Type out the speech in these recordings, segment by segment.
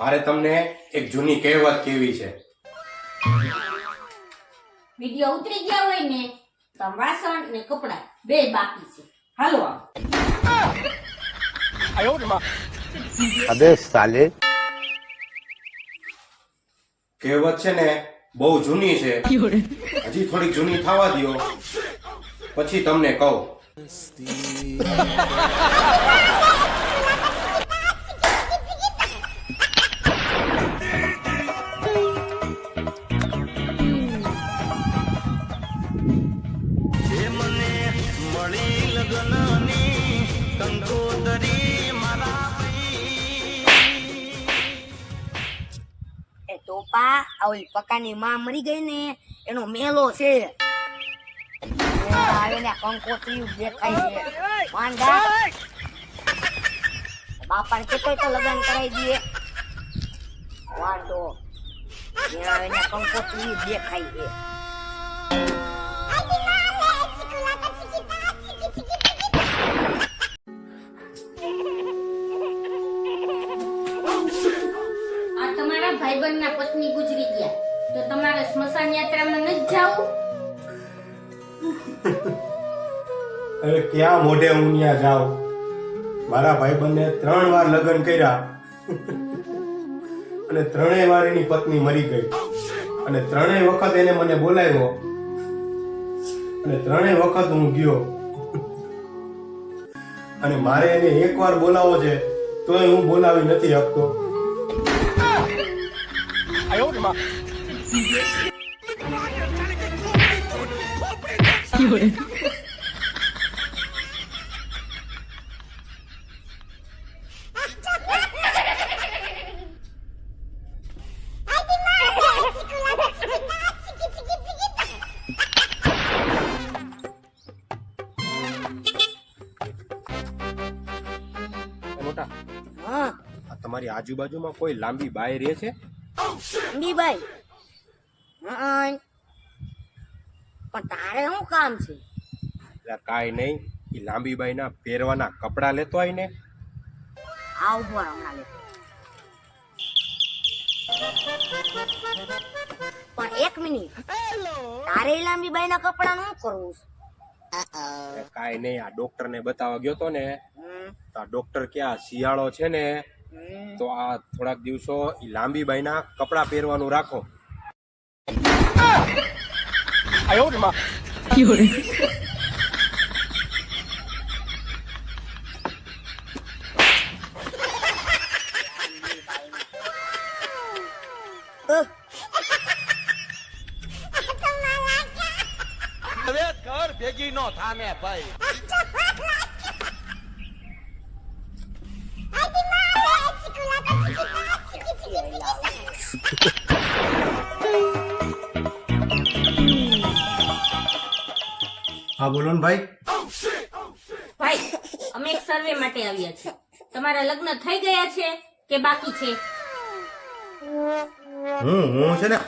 મારે તમને એક જૂની કહેવત કેવી છે. વિડિયો ઉતરી ગયા હોય ને તો વાસણ ને કપડા બે બાકી છે. હાલો અબે સાલે. કહેવત છે ને બહુ જૂની છે. હજી થોડી જૂની થવા દો પછી તમને કહું. એ ટોપા આ ઓલી પકાની માં મરી ગઈ ને એનો મેલો છે આવે ને કંકોત્રી દેખાય છે માંડા બાપાને કેટલો તો લગ્ન કરાવી દઈએ. વાંધો. આવીને કંકોત્રી દેખાય છે. તમારા ભાઈબંધના પત્ની ગુજરી ગયા. તો તમારે સ્મશાન યાત્રામાં ન જાવું? અરે ક્યાં મોઢે હું ત્યાં જાઉં મારા ભાઈબંધને ત્રણ વાર લગ્ન કર્યા. અને ત્રણેય વાર એની પત્ની મરી ગઈ. અને ત્રણેય વખત એને મને બોલાવ્યો. અને ત્રણેય વખત હું ગયો. અને મારે એને એકવાર બોલાવો છે, તોય હું બોલાવી નથી શકતો. મોટા હા. તમારી આજુબાજુમાં કોઈ લાંબી બાય રહે છે? હા. પણ તારે શું કામ છે? એટલે કાંઈ નહીં એ લાંબીબાઈ ના પહેરવાના કપડાં લેતો આવીને. આવ ઊભો હમણાં લે. પણ એક મિનિટ. તારે લાંબીબાઈ લાંબી બાઈ ના કપડા નું કરવું છે? કાંઈ નહીં આ ડોક્ટર ને બતાવવા ગયો તો ને તો આ ડોક્ટર કે આ શિયાળો છે ને. તો આ થોડાક દિવસો લાંબી બાઈના કપડાં પહેરવાનું રાખો. હવે ઘર ભેગી નો થામે ભાઈ. હા બોલો ને ભાઈ. ભાઈ અમે એક સર્વે માટે આવ્યા છીએ. તમારા લગ્ન થઈ ગયા છે કે બાકી છે? હું હું છે ને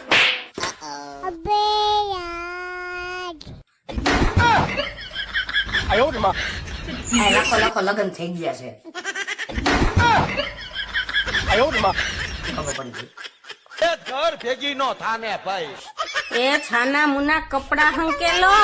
આ લાખો લાખો લગ્ન થઈ ગયા છે. ખબર પડી ગઈ. એ ઘર ભેગી નો થામે ભાઈ. એ છાના મુના કપડા હંકેલો.